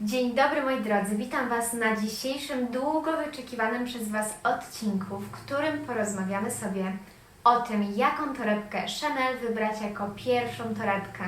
Dzień dobry moi drodzy, witam Was na dzisiejszym długo wyczekiwanym przez Was odcinku, w którym porozmawiamy sobie o tym, jaką torebkę Chanel wybrać jako pierwszą torebkę.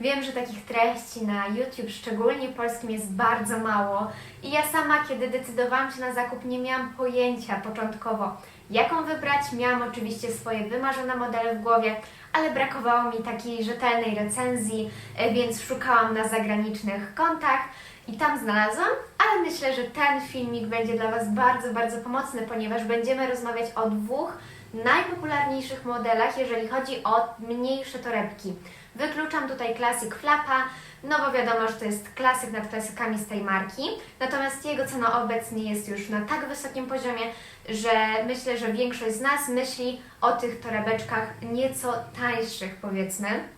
Wiem, że takich treści na YouTube, szczególnie polskim, jest bardzo mało i ja sama, kiedy decydowałam się na zakup, nie miałam pojęcia początkowo, jaką wybrać. Miałam oczywiście swoje wymarzone modele w głowie, ale brakowało mi takiej rzetelnej recenzji, e, więc szukałam na zagranicznych kontach i tam znalazłam, ale myślę, że ten filmik będzie dla Was bardzo, bardzo pomocny, ponieważ będziemy rozmawiać o dwóch najpopularniejszych modelach, jeżeli chodzi o mniejsze torebki. Wykluczam tutaj Classic Flapa, no bo wiadomo, że to jest klasyk nad klasykami z tej marki, natomiast jego cena obecnie jest już na tak wysokim poziomie, że myślę, że większość z nas myśli o tych torebeczkach nieco tańszych, powiedzmy.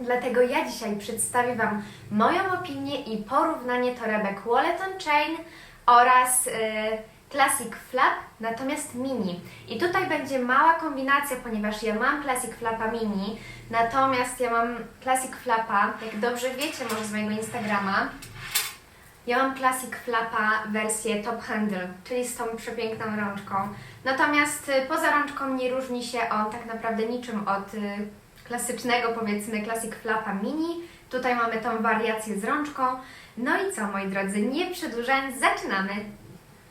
Dlatego ja dzisiaj przedstawię Wam moją opinię i porównanie torebek Wallet on Chain oraz y, Classic Flap, natomiast mini. I tutaj będzie mała kombinacja, ponieważ ja mam Classic Flapa mini, natomiast ja mam Classic Flapa, jak dobrze wiecie może z mojego Instagrama, ja mam Classic Flapa wersję Top Handle, czyli z tą przepiękną rączką. Natomiast y, poza rączką nie różni się on tak naprawdę niczym od y, klasycznego, powiedzmy, Classic Flapa Mini. Tutaj mamy tą wariację z rączką. No i co, moi drodzy, nie przedłużając, zaczynamy.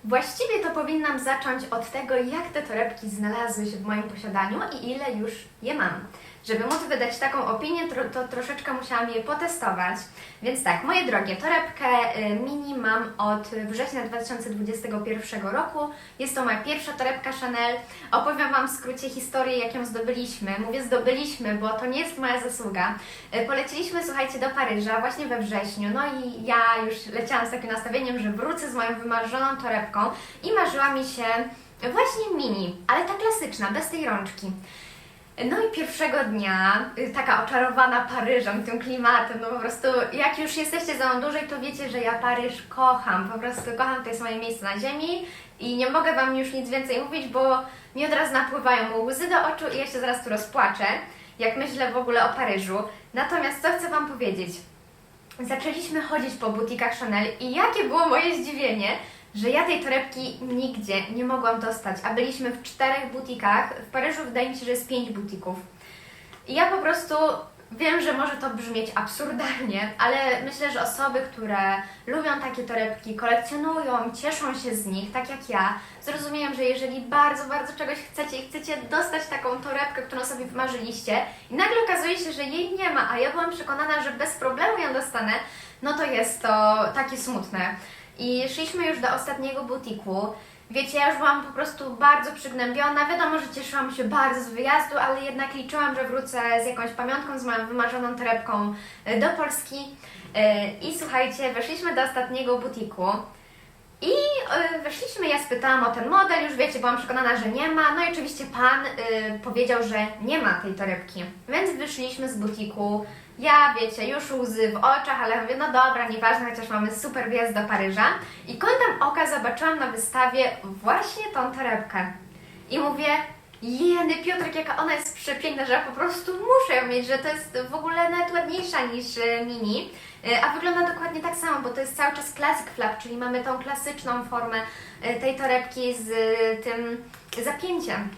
Właściwie to powinnam zacząć od tego, jak te torebki znalazły się w moim posiadaniu i ile już je mam. Żeby móc wydać taką opinię, to troszeczkę musiałam je potestować. Więc tak, moje drogie, torebkę y, mini mam od września 2021 roku. Jest to moja pierwsza torebka Chanel. Opowiem Wam w skrócie historię, jak ją zdobyliśmy. Mówię zdobyliśmy, bo to nie jest moja zasługa. Y, Poleciliśmy, słuchajcie, do Paryża właśnie we wrześniu. No i ja już leciałam z takim nastawieniem, że wrócę z moją wymarzoną torebką i marzyła mi się właśnie mini, ale ta klasyczna, bez tej rączki. No i pierwszego dnia, y, taka oczarowana Paryżem, tym klimatem, no po prostu jak już jesteście za mną dłużej, to wiecie, że ja Paryż kocham, po prostu kocham, to jest moje miejsce na ziemi i nie mogę Wam już nic więcej mówić, bo mi od razu napływają łzy do oczu i ja się zaraz tu rozpłaczę, jak myślę w ogóle o Paryżu. Natomiast co chcę Wam powiedzieć? Zaczęliśmy chodzić po butikach Chanel i jakie było moje zdziwienie, że ja tej torebki nigdzie nie mogłam dostać, a byliśmy w czterech butikach. W Paryżu wydaje mi się, że jest pięć butików. I ja po prostu wiem, że może to brzmieć absurdalnie, ale myślę, że osoby, które lubią takie torebki, kolekcjonują, cieszą się z nich, tak jak ja, zrozumieją, że jeżeli bardzo, bardzo czegoś chcecie i chcecie dostać taką torebkę, którą sobie wymarzyliście i nagle okazuje się, że jej nie ma, a ja byłam przekonana, że bez problemu ją dostanę, no to jest to takie smutne. I szliśmy już do ostatniego butiku. Wiecie, ja już byłam po prostu bardzo przygnębiona. Wiadomo, że cieszyłam się bardzo z wyjazdu, ale jednak liczyłam, że wrócę z jakąś pamiątką, z moją wymarzoną torebką e, do Polski. E, I słuchajcie, weszliśmy do ostatniego butiku. I e, weszliśmy, ja spytałam o ten model, już wiecie, byłam przekonana, że nie ma. No i oczywiście pan powiedział, że nie ma tej torebki. Więc wyszliśmy z butiku. Ja, wiecie, już łzy w oczach, ale mówię, no dobra, nieważne, chociaż mamy super wjazd do Paryża. I kątem oka zobaczyłam na wystawie właśnie tą torebkę. I mówię, jeny Piotrek, jaka ona jest przepiękna, że ja po prostu muszę ją mieć, że to jest w ogóle nawet ładniejsza niż e, mini. E, A wygląda dokładnie tak samo, bo to jest cały czas classic flap, czyli mamy tą klasyczną formę e, tej torebki z tym zapięciem.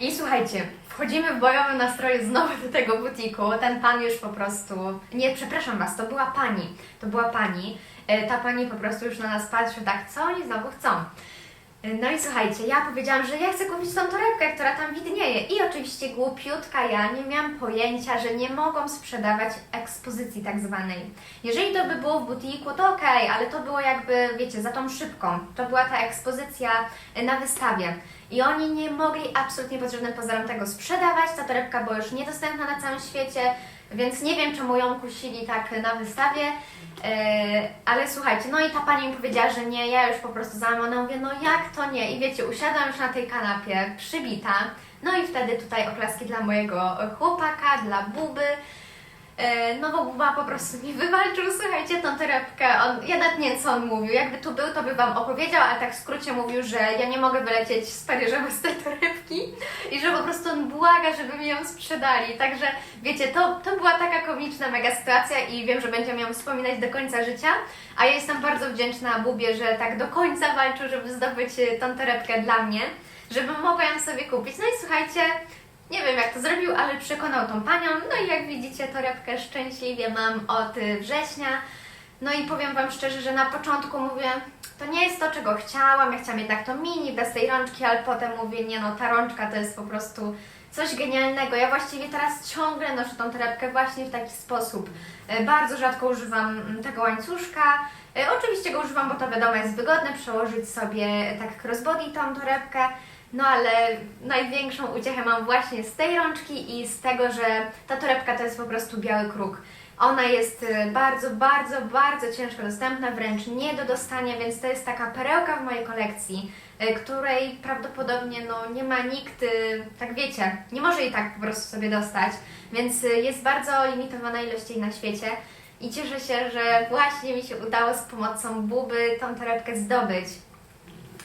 I słuchajcie, wchodzimy w bojowym nastroju znowu do tego butiku. Ten pan już po prostu. Nie, przepraszam was, to była pani. To była pani. E, Ta pani po prostu już na nas patrzy, tak, co oni znowu chcą. No i słuchajcie, ja powiedziałam, że ja chcę kupić tą torebkę, która tam widnieje. I oczywiście głupiutka ja nie miałam pojęcia, że nie mogą sprzedawać ekspozycji tak zwanej. Jeżeli to by było w butiku, to okej, ale to było jakby, wiecie, za tą szybką. To była ta ekspozycja na wystawie. I oni nie mogli absolutnie pod żadnym pozorem tego sprzedawać. Ta torebka była już niedostępna na całym świecie, więc nie wiem, czemu ją kusili tak na wystawie. E, ale słuchajcie, no i ta pani mi powiedziała, że nie, ja już po prostu załamana mówię, no jak to nie? I wiecie, usiadłam już na tej kanapie, przybita. No i wtedy tutaj oklaski dla mojego chłopaka, dla Buby. E, No bo Buba po prostu mi wywalczył, słuchajcie, tą torebkę. On, ja nawet nie wiem, co on mówił. Jakby tu był, to by Wam opowiedział, ale tak w skrócie mówił, że ja nie mogę wylecieć z Paryża bez tej torebki i że po prostu on błaga, żeby mi ją sprzedali. Także wiecie, to, to była taka komiczna mega sytuacja i wiem, że będziemy ją wspominać do końca życia. A ja jestem bardzo wdzięczna Bubie, że tak do końca walczył, żeby zdobyć tą torebkę dla mnie, żebym mogła ją sobie kupić. No i słuchajcie, nie wiem jak to zrobił, ale przekonał tą panią. No i jak widzicie, torebkę szczęśliwie mam od września. No i powiem Wam szczerze, że na początku mówię, to nie jest to, czego chciałam. Ja chciałam jednak to mini, bez tej rączki, ale potem mówię, nie no, ta rączka to jest po prostu coś genialnego. Ja właściwie teraz ciągle noszę tą torebkę właśnie w taki sposób. E, Bardzo rzadko używam mm, tego łańcuszka. E, Oczywiście go używam, bo to wiadomo jest wygodne, przełożyć sobie tak crossbody tą torebkę. No ale największą uciechę mam właśnie z tej rączki i z tego, że ta torebka to jest po prostu biały kruk. Ona jest y, bardzo, bardzo, bardzo ciężko dostępna, wręcz nie do dostania, więc to jest taka perełka w mojej kolekcji, y, której prawdopodobnie no, nie ma nikt, y, tak wiecie, nie może jej tak po prostu sobie dostać, więc jest bardzo limitowana ilość jej na świecie i cieszę się, że właśnie mi się udało z pomocą Buby tą torebkę zdobyć.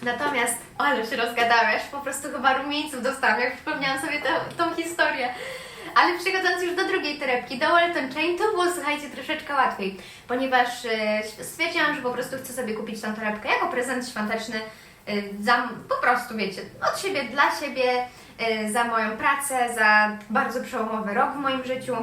Natomiast, ale się rozgadałeś, po prostu chyba rumieńców dostałam, jak przypomniałam sobie tę, tą historię. Ale przechodząc już do drugiej torebki, do Walton Chain, to było, słuchajcie, troszeczkę łatwiej, ponieważ e, stwierdziłam, że po prostu chcę sobie kupić tą torebkę jako prezent świąteczny, e, za, po prostu, wiecie, od siebie, dla siebie, e, za moją pracę, za bardzo przełomowy rok w moim życiu.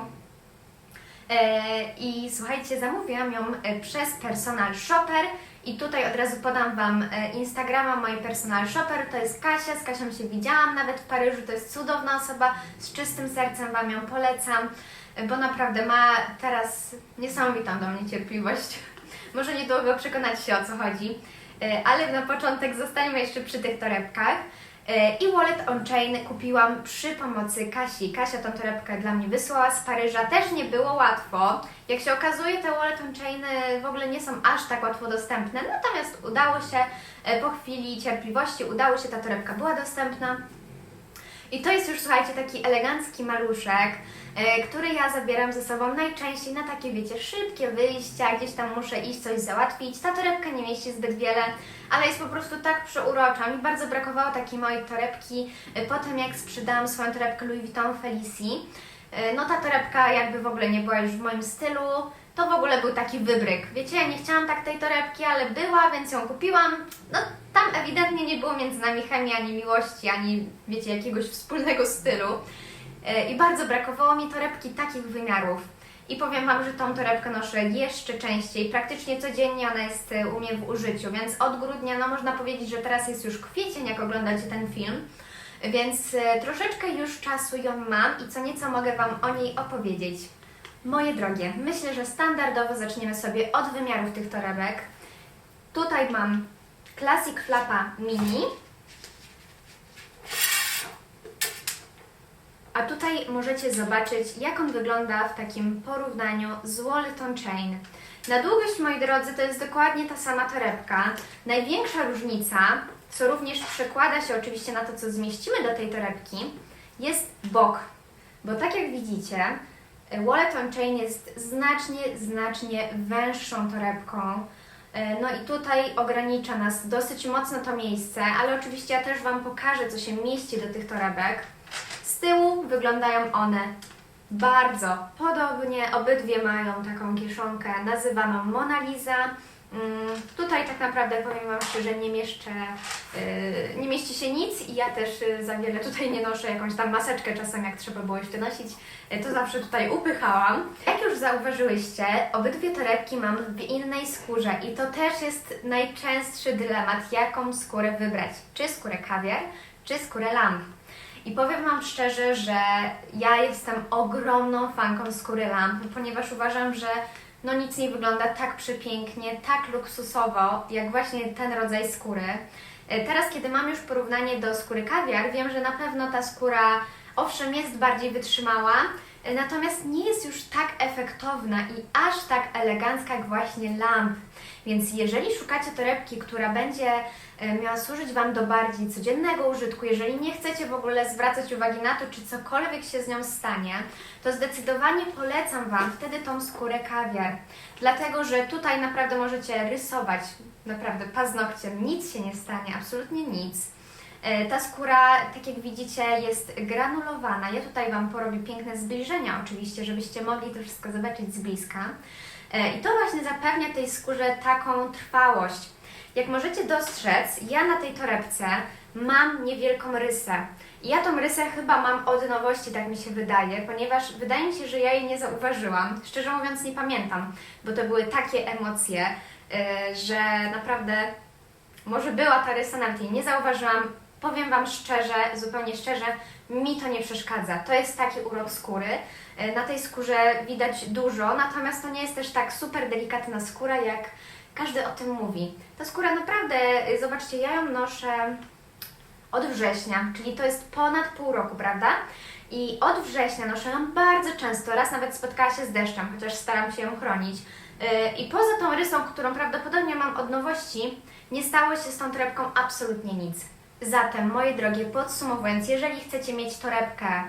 E, I słuchajcie, zamówiłam ją przez Personal Shopper i tutaj od razu podam Wam e, Instagrama mojej Personal Shopper, to jest Kasia, z Kasią się widziałam nawet w Paryżu, to jest cudowna osoba, z czystym sercem Wam ją polecam, e, bo naprawdę ma teraz niesamowitą do mnie cierpliwość. Może niedługo przekonać się o co chodzi, E, ale na początek zostańmy jeszcze przy tych torebkach. E, I Wallet on Chain kupiłam przy pomocy Kasi. Kasia tą torebkę dla mnie wysłała z Paryża. Też nie było łatwo. Jak się okazuje, te Wallet on Chain w ogóle nie są aż tak łatwo dostępne. Natomiast udało się e, po chwili cierpliwości, udało się, ta torebka była dostępna. I to jest już, słuchajcie, taki elegancki maluszek, e, który ja zabieram ze sobą najczęściej na takie, wiecie, szybkie wyjścia, gdzieś tam muszę iść coś załatwić. Ta torebka nie mieści zbyt wiele, ale jest po prostu tak przeurocza. Mi bardzo brakowało takiej mojej torebki e, po tym, jak sprzedałam swoją torebkę Louis Vuitton Felici. E, No ta torebka jakby w ogóle nie była już w moim stylu. To w ogóle był taki wybryk. Wiecie, ja nie chciałam tak tej torebki, ale była, więc ją kupiłam. No tam ewidentnie nie było między nami chemii, ani miłości, ani wiecie, jakiegoś wspólnego stylu. E, I bardzo brakowało mi torebki takich wymiarów. I powiem Wam, że tą torebkę noszę jeszcze częściej, praktycznie codziennie ona jest e, u mnie w użyciu, więc od grudnia, no można powiedzieć, że teraz jest już kwiecień, jak oglądacie ten film, więc e, troszeczkę już czasu ją mam i co nieco mogę Wam o niej opowiedzieć. Moje drogie, myślę, że standardowo zaczniemy sobie od wymiarów tych torebek. Tutaj mam Classic Flapa Mini. A tutaj możecie zobaczyć, jak on wygląda w takim porównaniu z Walton Chain. Na długość, moi drodzy, to jest dokładnie ta sama torebka. Największa różnica, co również przekłada się oczywiście na to, co zmieścimy do tej torebki, jest bok. Bo tak jak widzicie, Wallet on Chain jest znacznie, znacznie węższą torebką. E, No i tutaj ogranicza nas dosyć mocno to miejsce, ale oczywiście ja też Wam pokażę, co się mieści do tych torebek. Z tyłu wyglądają one bardzo podobnie. Obydwie mają taką kieszonkę nazywaną Mona Lisa. Mm, Tutaj tak naprawdę powiem Wam szczerze, nie mieszczę, yy, nie mieści się nic i ja też yy, za wiele tutaj nie noszę jakąś tam maseczkę czasem, jak trzeba było jeszcze nosić, yy, to zawsze tutaj upychałam. Jak już zauważyłyście, obydwie torebki mam w innej skórze i to też jest najczęstszy dylemat, jaką skórę wybrać. Czy skórę kawiar, czy skórę lamp. I powiem Wam szczerze, że ja jestem ogromną fanką skóry lamp, ponieważ uważam, że no nic nie wygląda tak przepięknie, tak luksusowo, jak właśnie ten rodzaj skóry. E, Teraz, kiedy mam już porównanie do skóry kawiar, wiem, że na pewno ta skóra, owszem, jest bardziej wytrzymała, e, natomiast nie jest już tak efektowna i aż tak elegancka jak właśnie lamp. Więc jeżeli szukacie torebki, która będzie miała służyć Wam do bardziej codziennego użytku, jeżeli nie chcecie w ogóle zwracać uwagi na to, czy cokolwiek się z nią stanie, to zdecydowanie polecam Wam wtedy tą skórę kawiar. Dlatego, że tutaj naprawdę możecie rysować, naprawdę paznokciem, nic się nie stanie, absolutnie nic. E, Ta skóra, tak jak widzicie, jest granulowana. Ja tutaj Wam porobię piękne zbliżenia oczywiście, żebyście mogli to wszystko zobaczyć z bliska. E, I to właśnie zapewnia tej skórze taką trwałość. Jak możecie dostrzec, ja na tej torebce mam niewielką rysę. I Ja tą rysę chyba mam od nowości, tak mi się wydaje, ponieważ wydaje mi się, że ja jej nie zauważyłam. Szczerze mówiąc nie pamiętam, bo to były takie emocje, e, że naprawdę może była ta rysa, nawet jej nie zauważyłam. Powiem Wam szczerze, zupełnie szczerze, mi to nie przeszkadza. To jest taki urok skóry. E, Na tej skórze widać dużo, natomiast to nie jest też tak super delikatna skóra, jak każdy o tym mówi. Ta skóra naprawdę, e, zobaczcie, ja ją noszę od września, czyli to jest ponad pół roku, prawda? I od września noszę ją bardzo często, raz nawet spotkała się z deszczem, chociaż staram się ją chronić. Yy, I poza tą rysą, którą prawdopodobnie mam od nowości, nie stało się z tą torebką absolutnie nic. Zatem, moje drogie, podsumowując, jeżeli chcecie mieć torebkę,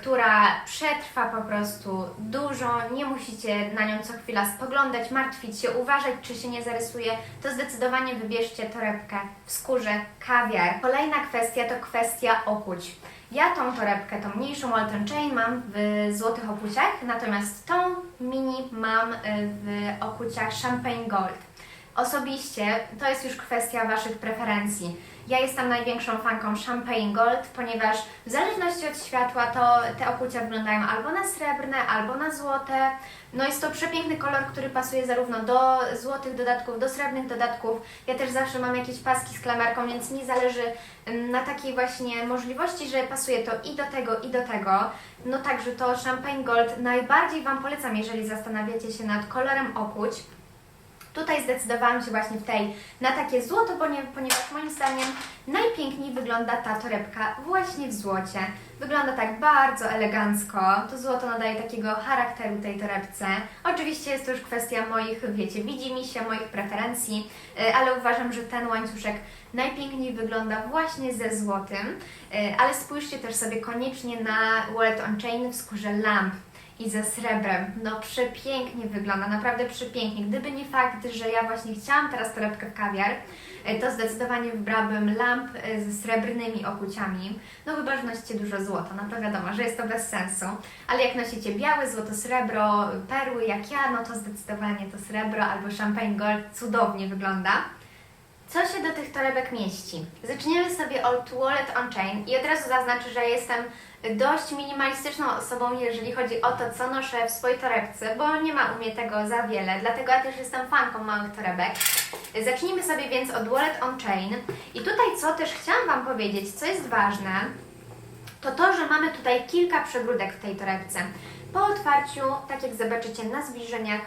która przetrwa po prostu dużo, nie musicie na nią co chwila spoglądać, martwić się, uważać, czy się nie zarysuje, to zdecydowanie wybierzcie torebkę w skórze kawiar. Kolejna kwestia to kwestia okuć. Ja tą torebkę, tą mniejszą Walton Chain mam w złotych okuciach, natomiast tą mini mam y, w okuciach Champagne Gold. Osobiście to jest już kwestia Waszych preferencji. Ja jestem największą fanką Champagne Gold, ponieważ w zależności od światła to te okucia wyglądają albo na srebrne, albo na złote. No jest to przepiękny kolor, który pasuje zarówno do złotych dodatków, do srebrnych dodatków. Ja też zawsze mam jakieś paski z klamerką, więc mi zależy ym, na takiej właśnie możliwości, że pasuje to i do tego, i do tego. No także to Champagne Gold najbardziej Wam polecam, jeżeli zastanawiacie się nad kolorem okuć. Tutaj zdecydowałam się właśnie w tej na takie złoto, ponie- ponieważ moim zdaniem najpiękniej wygląda ta torebka właśnie w złocie. Wygląda tak bardzo elegancko. To złoto nadaje takiego charakteru tej torebce. Oczywiście jest to już kwestia moich, wiecie, widzi mi się, moich preferencji, y, ale uważam, że ten łańcuszek najpiękniej wygląda właśnie ze złotym. Y, Ale spójrzcie też sobie koniecznie na Wallet on Chain w skórze lamp i ze srebrem. No przepięknie wygląda, naprawdę przepięknie. Gdyby nie fakt, że ja właśnie chciałam teraz torebkę w kawiar, e, to zdecydowanie wybrałabym lamp e, ze srebrnymi okuciami. No chyba, że nosicie dużo złota, no to wiadomo, że jest to bez sensu. Ale jak nosicie białe, złoto, srebro, perły jak ja, no to zdecydowanie to srebro albo champagne gold cudownie wygląda. Co się do tych torebek mieści? Zaczniemy sobie od Wallet on Chain i od razu zaznaczę, że jestem dość minimalistyczną osobą, jeżeli chodzi o to, co noszę w swojej torebce, bo nie ma u mnie tego za wiele, dlatego ja też jestem fanką małych torebek. Zacznijmy sobie więc od Wallet on Chain i tutaj co też chciałam Wam powiedzieć, co jest ważne, to to, że mamy tutaj kilka przegródek w tej torebce. Po otwarciu, tak jak zobaczycie na zbliżeniach,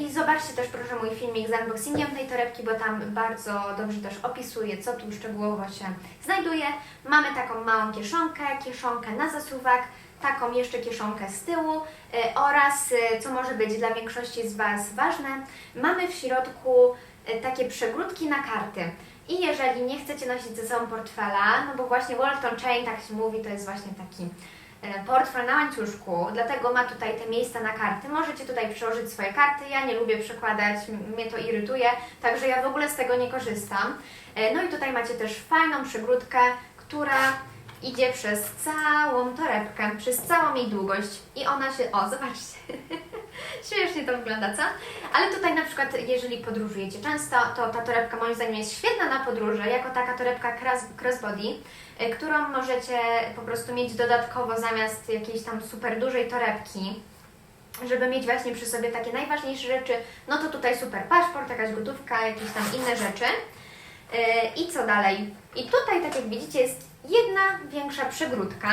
i zobaczcie też proszę mój filmik z unboxingiem tej torebki, bo tam bardzo dobrze też opisuję, co tu szczegółowo się znajduje. Mamy taką małą kieszonkę, kieszonkę na zasuwak, taką jeszcze kieszonkę z tyłu e, oraz, e, co może być dla większości z Was ważne, mamy w środku e, takie przegródki na karty. I jeżeli nie chcecie nosić ze sobą portfela, no bo właśnie Walton Chain, tak się mówi, to jest właśnie taki e, portfel na łańcuszku, dlatego ma tutaj te miejsca na karty. Możecie tutaj przyłożyć swoje karty, ja nie lubię przykładać, m- mnie to irytuje, także ja w ogóle z tego nie korzystam. E, No i tutaj macie też fajną przygródkę, która idzie przez całą torebkę, przez całą jej długość i ona się, o zobaczcie, śmiesznie to wygląda, co? Ale tutaj na przykład, jeżeli podróżujecie często, to ta torebka moim zdaniem jest świetna na podróże, jako taka torebka cross, crossbody, y, którą możecie po prostu mieć dodatkowo zamiast jakiejś tam super dużej torebki, żeby mieć właśnie przy sobie takie najważniejsze rzeczy, no to tutaj super paszport, jakaś gotówka, jakieś tam inne rzeczy. Yy, I co dalej? I tutaj, tak jak widzicie, jest jedna większa przygródka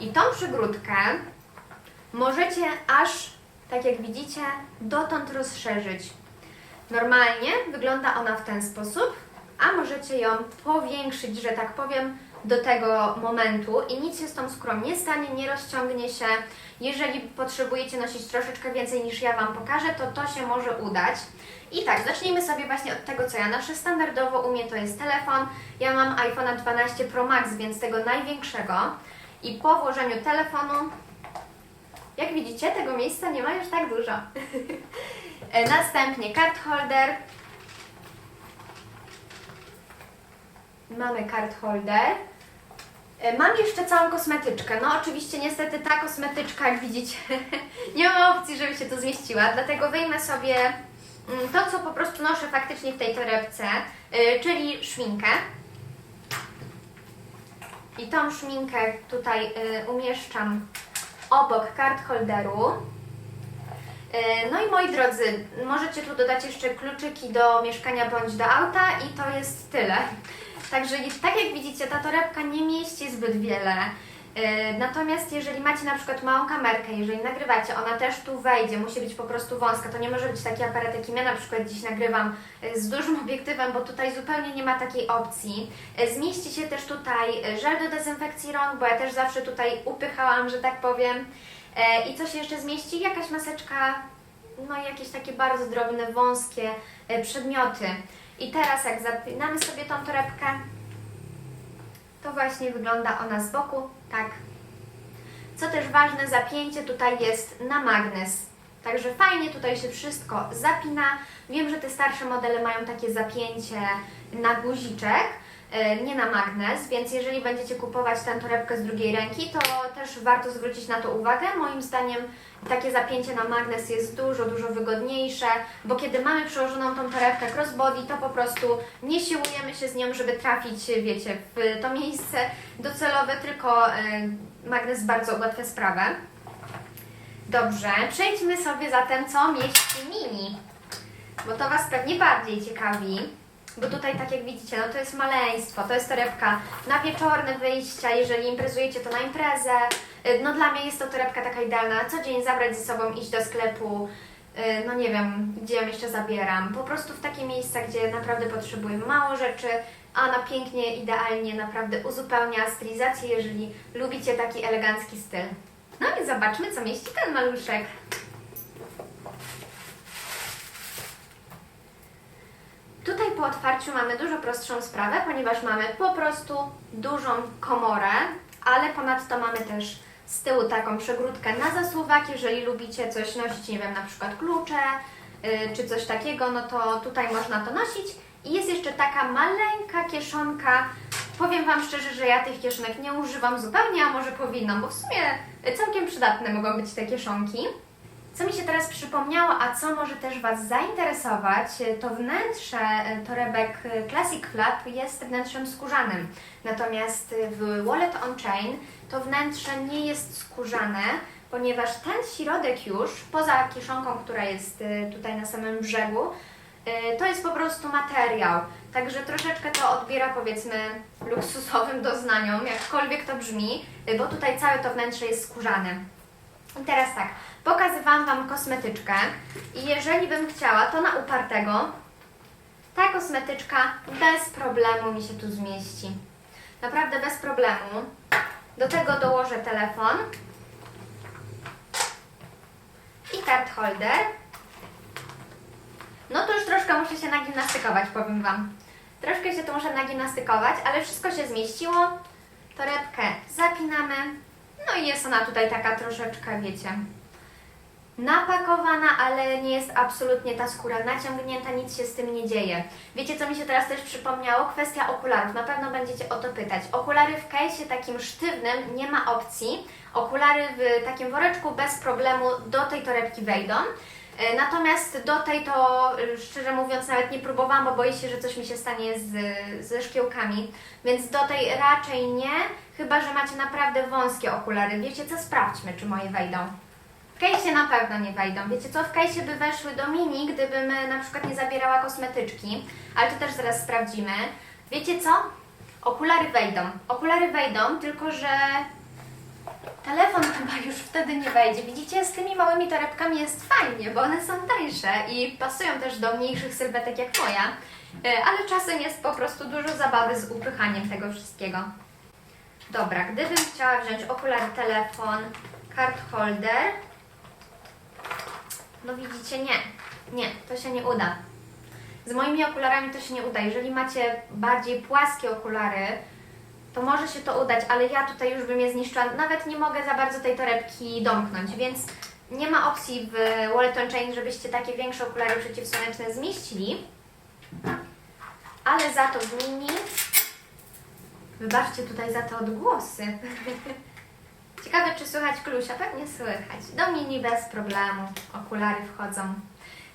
i tą przygródkę możecie aż, tak jak widzicie, dotąd rozszerzyć. Normalnie wygląda ona w ten sposób, a możecie ją powiększyć, że tak powiem, do tego momentu i nic się z tą skórą nie stanie, nie rozciągnie się. Jeżeli potrzebujecie nosić troszeczkę więcej niż ja Wam pokażę, to to się może udać. I tak, zacznijmy sobie właśnie od tego, co ja noszę standardowo u mnie to jest telefon. Ja mam iPhone'a 12 Pro Max, więc tego największego. I po włożeniu telefonu, jak widzicie, tego miejsca nie ma już tak dużo. E, Następnie card holder. Mamy card holder. E, Mam jeszcze całą kosmetyczkę. No oczywiście niestety ta kosmetyczka, jak widzicie, nie ma opcji, żeby się tu zmieściła, dlatego wyjmę sobie mm, to, co po prostu noszę faktycznie w tej torebce, y, czyli szminkę. I tą szminkę tutaj umieszczam obok card holderu. Y, No i moi drodzy, możecie tu dodać jeszcze kluczyki do mieszkania bądź do auta i to jest tyle. Także tak jak widzicie, ta torebka nie mieści zbyt wiele. Yy, Natomiast jeżeli macie na przykład małą kamerkę, jeżeli nagrywacie, ona też tu wejdzie, musi być po prostu wąska. To nie może być taki aparat, jakim ja na przykład dziś nagrywam yy, z dużym obiektywem, bo tutaj zupełnie nie ma takiej opcji. Yy, Zmieści się też tutaj żel do dezynfekcji rąk, bo ja też zawsze tutaj upychałam, że tak powiem. I co się jeszcze zmieści? Jakaś maseczka, no i jakieś takie bardzo drobne, wąskie przedmioty. I teraz jak zapinamy sobie tą torebkę, to właśnie wygląda ona z boku, tak. Co też ważne, zapięcie tutaj jest na magnes. Także fajnie tutaj się wszystko zapina. Wiem, że te starsze modele mają takie zapięcie na guziczek, nie na magnes, więc jeżeli będziecie kupować tę torebkę z drugiej ręki, to też warto zwrócić na to uwagę. Moim zdaniem takie zapięcie na magnes jest dużo, dużo wygodniejsze, bo kiedy mamy przełożoną tą torebkę crossbody, to po prostu nie siłujemy się z nią, żeby trafić, wiecie, w to miejsce docelowe, tylko e, magnes bardzo ułatwia sprawę. Dobrze, przejdźmy sobie zatem, co mieści mini, bo to Was pewnie bardziej ciekawi. Bo tutaj, tak jak widzicie, no to jest maleństwo, to jest torebka na wieczorne wyjścia, jeżeli imprezujecie, to na imprezę. Y, No dla mnie jest to torebka taka idealna na co dzień, zabrać ze sobą, iść do sklepu, y, no nie wiem, gdzie ją jeszcze zabieram. Po prostu w takie miejsca, gdzie naprawdę potrzebuję mało rzeczy, a ona pięknie, idealnie naprawdę uzupełnia stylizację, jeżeli lubicie taki elegancki styl. No i zobaczmy, co mieści ten maluszek. Tutaj po otwarciu mamy dużo prostszą sprawę, ponieważ mamy po prostu dużą komorę, ale ponadto mamy też z tyłu taką przegródkę na zasuwak, jeżeli lubicie coś nosić, nie wiem, na przykład klucze yy, czy coś takiego, no to tutaj można to nosić. I jest jeszcze taka maleńka kieszonka. Powiem Wam szczerze, że ja tych kieszonek nie używam zupełnie, a może powinnam, bo w sumie całkiem przydatne mogą być te kieszonki. Co mi się teraz przypomniało, a co może też Was zainteresować, to wnętrze e, torebek e, Classic Flap jest wnętrzem skórzanym. Natomiast w Wallet on Chain to wnętrze nie jest skórzane, ponieważ ten środek już, poza kieszonką, która jest e, tutaj na samym brzegu, e, to jest po prostu materiał. Także troszeczkę to odbiera powiedzmy luksusowym doznaniom, jakkolwiek to brzmi, e, bo tutaj całe to wnętrze jest skórzane. Teraz tak, pokazywałam Wam kosmetyczkę i jeżeli bym chciała, to na upartego ta kosmetyczka bez problemu mi się tu zmieści. Naprawdę bez problemu. Do tego dołożę telefon i card holder. No to już troszkę muszę się nagimnastykować, powiem Wam. Troszkę się tu muszę nagimnastykować, ale wszystko się zmieściło. Torebkę zapinamy. No i jest ona tutaj taka troszeczkę, wiecie, napakowana, ale nie jest absolutnie ta skóra naciągnięta, nic się z tym nie dzieje. Wiecie, co mi się teraz też przypomniało? Kwestia okularów. Na pewno będziecie o to pytać. Okulary w case'ie takim sztywnym nie ma opcji. Okulary w takim woreczku bez problemu do tej torebki wejdą. E, Natomiast do tej to e, szczerze mówiąc nawet nie próbowałam, bo boję się, że coś mi się stanie z, ze szkiełkami. Więc do tej raczej nie, chyba że macie naprawdę wąskie okulary. Wiecie co? Sprawdźmy, czy moje wejdą. W kejsie na pewno nie wejdą. Wiecie co? W kejsie by weszły do mini, gdybym e, na przykład nie zabierała kosmetyczki, ale to też zaraz sprawdzimy. Wiecie co? Okulary wejdą. Okulary wejdą, tylko że telefon chyba już wtedy nie wejdzie. Widzicie, z tymi małymi torebkami jest fajnie, bo one są tańsze i pasują też do mniejszych sylwetek jak moja, E, ale czasem jest po prostu dużo zabawy z upychaniem tego wszystkiego. Dobra, gdybym chciała wziąć okulary, telefon, card holder, no widzicie, nie, nie, to się nie uda. Z moimi okularami to się nie uda. Jeżeli macie bardziej płaskie okulary, to może się to udać, ale ja tutaj już bym je zniszczyła. Nawet nie mogę za bardzo tej torebki domknąć, więc nie ma opcji w Wallet on Chain, żebyście takie większe okulary przeciwsłoneczne zmieścili. Ale za to w mini, wybaczcie tutaj za te odgłosy. Ciekawe, czy słychać Klusia? Pewnie słychać. Do mini bez problemu. Okulary wchodzą.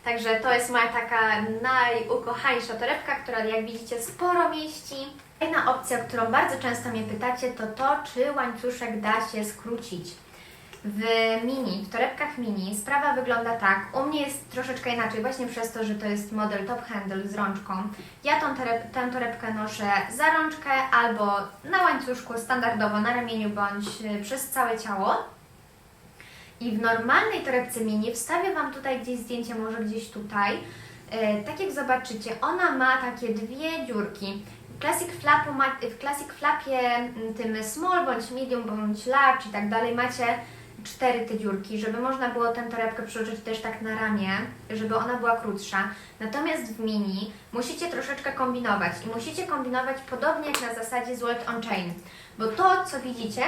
Także to jest moja taka najukochańsza torebka, która jak widzicie sporo mieści. Kolejna opcja, którą bardzo często mnie pytacie, to to, czy łańcuszek da się skrócić. W mini, w torebkach mini sprawa wygląda tak. U mnie jest troszeczkę inaczej, właśnie przez to, że to jest model top handle z rączką. Ja tą, toreb, tę torebkę noszę za rączkę albo na łańcuszku standardowo na ramieniu bądź y, przez całe ciało. I w normalnej torebce mini wstawię Wam tutaj gdzieś zdjęcie, może gdzieś tutaj. E, tak jak zobaczycie, ona ma takie dwie dziurki. Classic, flapu ma, w Classic Flapie tym small bądź medium bądź large i tak dalej macie cztery te dziurki, żeby można było tę torebkę przełożyć też tak na ramię, żeby ona była krótsza. Natomiast w mini musicie troszeczkę kombinować i musicie kombinować podobnie jak na zasadzie z World on Chain, bo to co widzicie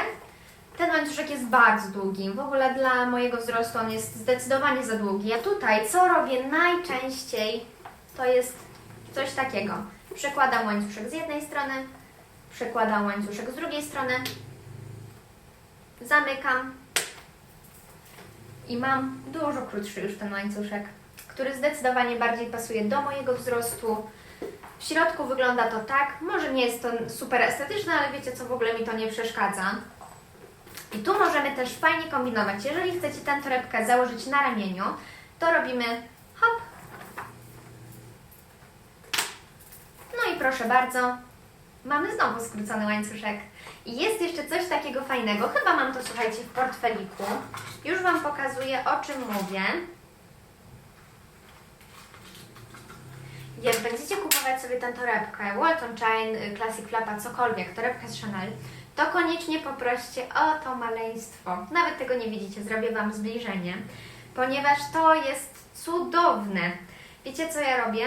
ten łańcuszek jest bardzo długi. W ogóle dla mojego wzrostu on jest zdecydowanie za długi. A tutaj co robię najczęściej to jest coś takiego. Przekładam łańcuszek z jednej strony, przekładam łańcuszek z drugiej strony, zamykam i mam dużo krótszy już ten łańcuszek, który zdecydowanie bardziej pasuje do mojego wzrostu. W środku wygląda to tak, może nie jest to super estetyczne, ale wiecie co, w ogóle mi to nie przeszkadza. I tu możemy też fajnie kombinować. Jeżeli chcecie tę torebkę założyć na ramieniu, to robimy hop. No i proszę bardzo, mamy znowu skrócony łańcuszek. I jest jeszcze coś takiego fajnego. Chyba mam to, słuchajcie, w portfeliku. Już Wam pokazuję, o czym mówię. Jak będziecie kupować sobie tę torebkę, Walton Chain, y, Classic Flapa, cokolwiek, torebkę z Chanel, to koniecznie poproście o to maleństwo. Nawet tego nie widzicie, zrobię Wam zbliżenie, ponieważ to jest cudowne. Wiecie co ja robię?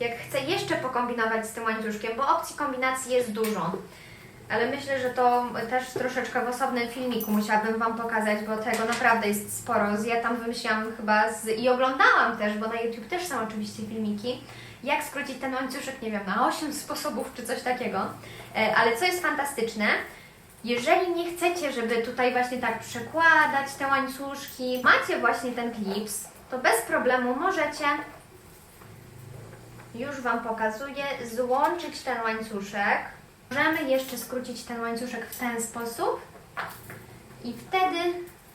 Jak chcę jeszcze pokombinować z tym łańcuszkiem, bo opcji kombinacji jest dużo. Ale myślę, że to też troszeczkę w osobnym filmiku musiałabym Wam pokazać, bo tego naprawdę jest sporo. Ja tam wymyśliłam chyba z... i oglądałam też, bo na YouTube też są oczywiście filmiki, jak skrócić ten łańcuszek, nie wiem, na 8 sposobów czy coś takiego. E, Ale co jest fantastyczne, jeżeli nie chcecie, żeby tutaj właśnie tak przekładać te łańcuszki, macie właśnie ten klips, to bez problemu możecie, już Wam pokazuję, złączyć ten łańcuszek. Możemy jeszcze skrócić ten łańcuszek w ten sposób i wtedy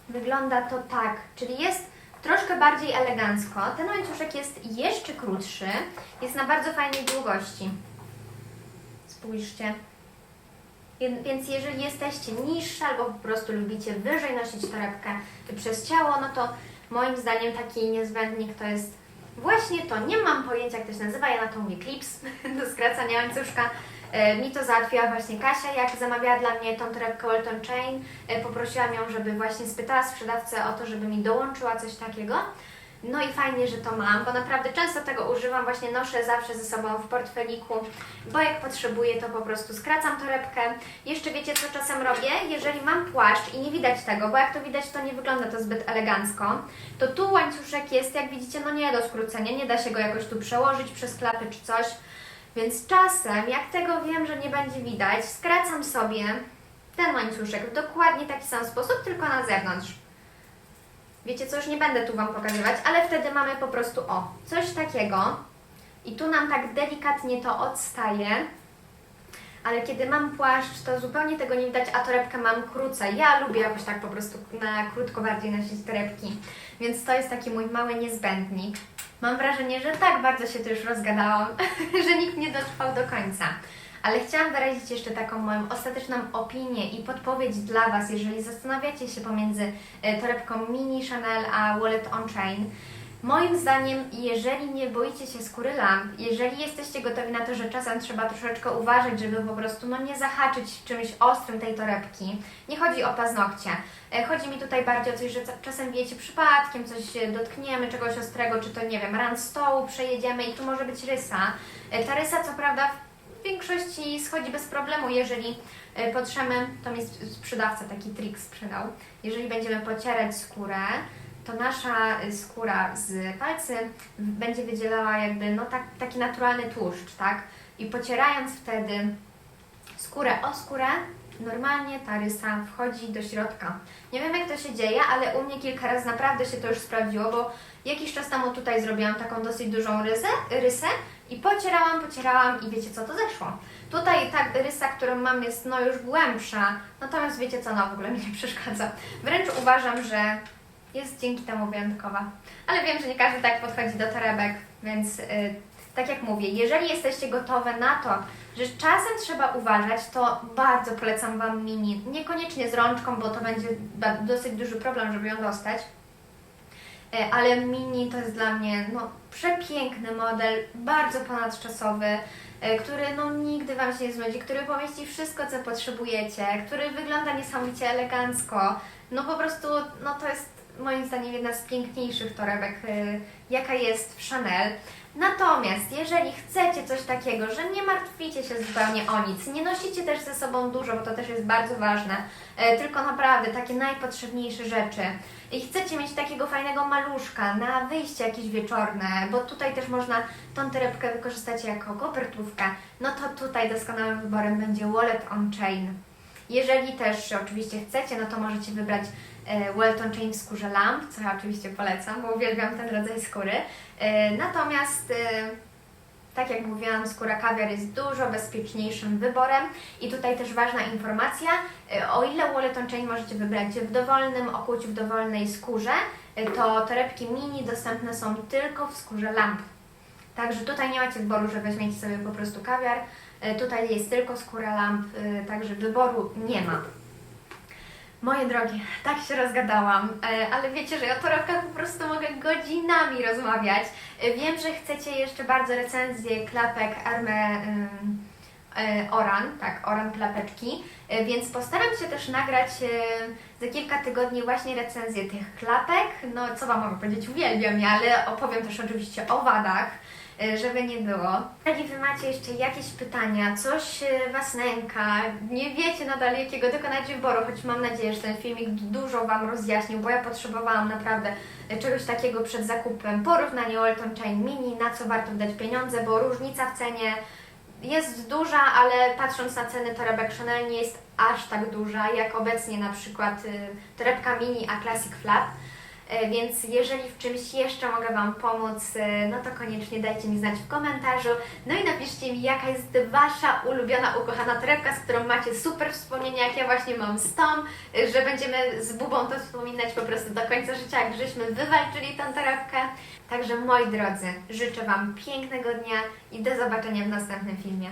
wygląda to tak, czyli jest troszkę bardziej elegancko. Ten łańcuszek jest jeszcze krótszy, jest na bardzo fajnej długości. Spójrzcie. Więc jeżeli jesteście niższe albo po prostu lubicie wyżej nosić torebkę przez ciało, no to moim zdaniem taki niezbędnik to jest właśnie to. Nie mam pojęcia jak to się nazywa, ja na to mówię clips do skracania łańcuszka. E, Mi to załatwiła właśnie Kasia, jak zamawiała dla mnie tą torebkę Walton Chain. E, Poprosiłam ją, żeby właśnie spytała sprzedawcę o to, żeby mi dołączyła coś takiego. No i fajnie, że to mam, bo naprawdę często tego używam, właśnie noszę zawsze ze sobą w portfeliku, bo jak potrzebuję, to po prostu skracam torebkę. Jeszcze wiecie, co czasem robię? Jeżeli mam płaszcz i nie widać tego, bo jak to widać, to nie wygląda to zbyt elegancko, to tu łańcuszek jest, jak widzicie, no nie do skrócenia, nie da się go jakoś tu przełożyć przez klapy czy coś. Więc czasem, jak tego wiem, że nie będzie widać, skracam sobie ten łańcuszek w dokładnie taki sam sposób, tylko na zewnątrz. Wiecie co, już nie będę tu Wam pokazywać, ale wtedy mamy po prostu o, coś takiego i tu nam tak delikatnie to odstaje, ale kiedy mam płaszcz, to zupełnie tego nie widać, a torebkę mam krócej. Ja lubię jakoś tak po prostu na krótko bardziej nosić torebki, więc to jest taki mój mały niezbędnik. Mam wrażenie, że tak bardzo się tu już rozgadałam, że nikt nie dotrwał do końca. Ale chciałam wyrazić jeszcze taką moją ostateczną opinię i podpowiedź dla Was, jeżeli zastanawiacie się pomiędzy e, torebką Mini Chanel a Wallet on Chain. Moim zdaniem, jeżeli nie boicie się skóry lamp, jeżeli jesteście gotowi na to, że czasem trzeba troszeczkę uważać, żeby po prostu no, nie zahaczyć czymś ostrym tej torebki, nie chodzi o paznokcie. E, Chodzi mi tutaj bardziej o coś, że czasem wiecie, przypadkiem coś dotkniemy, czegoś ostrego, czy to nie wiem, ran stołu przejedziemy i tu może być rysa. E, Ta rysa co prawda w większości schodzi bez problemu, jeżeli e, potrzemy, to mi sprzedawca taki trik sprzedał, jeżeli będziemy pocierać skórę, to nasza y, skóra z palcy będzie wydzielała jakby no tak, taki naturalny tłuszcz, tak? I pocierając wtedy skórę o skórę, normalnie ta rysa wchodzi do środka. Nie wiem jak to się dzieje, ale u mnie kilka razy naprawdę się to już sprawdziło, bo jakiś czas temu tutaj zrobiłam taką dosyć dużą rysę, rysę i pocierałam, pocierałam i wiecie co, to zeszło. Tutaj ta rysa, którą mam jest no już głębsza, natomiast wiecie co, no w ogóle mi nie przeszkadza. Wręcz uważam, że jest dzięki temu wyjątkowa. Ale wiem, że nie każdy tak podchodzi do torebek, więc y, tak jak mówię, jeżeli jesteście gotowe na to, że czasem trzeba uważać, to bardzo polecam Wam mini. Niekoniecznie z rączką, bo to będzie dosyć duży problem, żeby ją dostać. E, Ale mini to jest dla mnie no, przepiękny model, bardzo ponadczasowy, e, który no, nigdy Wam się nie znudzi, który pomieści wszystko, co potrzebujecie, który wygląda niesamowicie elegancko. No po prostu, no to jest moim zdaniem jedna z piękniejszych torebek, y, jaka jest w Chanel. Natomiast jeżeli chcecie coś takiego, że nie martwicie się zupełnie o nic, nie nosicie też ze sobą dużo, bo to też jest bardzo ważne, e, tylko naprawdę takie najpotrzebniejsze rzeczy i chcecie mieć takiego fajnego maluszka na wyjście jakieś wieczorne, bo tutaj też można tą torebkę wykorzystać jako kopertówkę, no to tutaj doskonałym wyborem będzie Wallet on Chain. Jeżeli też oczywiście chcecie, no to możecie wybrać e, Welton Chain w skórze lamp, co ja oczywiście polecam, bo uwielbiam ten rodzaj skóry. E, Natomiast, e, tak jak mówiłam, skóra kawior jest dużo bezpieczniejszym wyborem. I tutaj też ważna informacja, e, o ile Welton Chain możecie wybrać w dowolnym okuciu, w dowolnej skórze, e, to torebki mini dostępne są tylko w skórze lamp. Także tutaj nie macie wyboru, że weźmiecie sobie po prostu kawiar. E, Tutaj jest tylko skóra lamp, także wyboru nie ma. Moje drogie, tak się rozgadałam, e, ale wiecie, że ja o torebkach po prostu mogę godzinami rozmawiać. E, Wiem, że chcecie jeszcze bardzo recenzję klapek Arme e, Oran, tak, Oran klapeczki, więc postaram się też nagrać za kilka tygodni właśnie recenzję tych klapek. No, co Wam mogę powiedzieć, uwielbiam je, ale opowiem też oczywiście o wadach żeby nie było. Jeżeli Wy macie jeszcze jakieś pytania, coś e, Was nęka, nie wiecie nadal jakiego dokonać wyboru, choć mam nadzieję, że ten filmik dużo Wam rozjaśnił, bo ja potrzebowałam naprawdę e, czegoś takiego przed zakupem. Porównanie Walton Chain Mini, na co warto wydać pieniądze, bo różnica w cenie jest duża, ale patrząc na ceny torebek Chanel nie jest aż tak duża, jak obecnie na przykład torebka Mini a Classic Flap. E, Więc jeżeli w czymś jeszcze mogę Wam pomóc, e, no to koniecznie dajcie mi znać w komentarzu. No i napiszcie mi, jaka jest Wasza ulubiona, ukochana torebka, z którą macie super wspomnienia, jak ja właśnie mam z tą, e, że będziemy z Bubą to wspominać po prostu do końca życia, jak żeśmy wywalczyli tę torebkę. Także moi drodzy, życzę Wam pięknego dnia i do zobaczenia w następnym filmie.